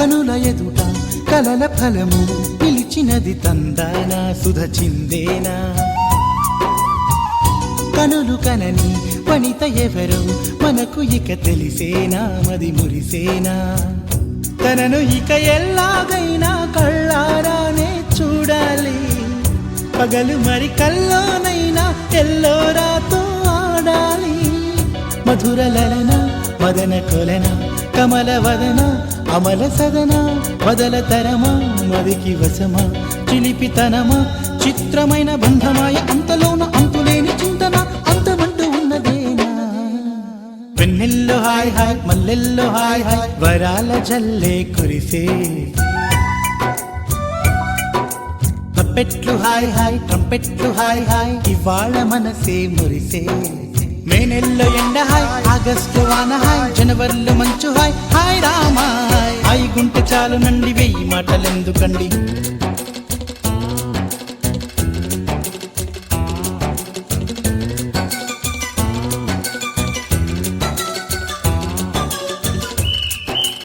కనుల ఎదుట కలల ఫలము పిలిచినది తందానా సుధ చిందేనా కనులు కనని వనిత ఎవరు మనకు ఇక తెలిసేనా మది మురిసేనా? తనను ఇక ఎల్లాగైనా కళ్ళారానే చూడాలి పగలు మరి కల్లోనైనా ఎల్లోరాతో ఆడాలి. మధుర మదన కొలన కమల వదన అమల సదన. వదల తరమా మదికి వశమా చిలిపితనమా చిత్రమైన బంధమాయ అంతలోన అంతులేని చింతన అంతమంటూ ఉన్నదేనా? వెన్నెల్లో హాయ్ హాయ్ మల్లెల్లో హాయ్ హాయ్ వరాల జల్లే కురిసే. పప్పెట్లు హాయ్ హాయ్ ట్రంపెట్లు హాయ్ హాయ్ ఇవాళ మనసే మురిసే. మేనెల్లో ఎండ హాయ్ ఆగస్టు వాన హాయ్. జనవరిలో మంచు హాయ్. హాయ్ రామాయ్. హాయ్ గుంటె చాలు నండి వెయ్యి మాటలెందుకండి?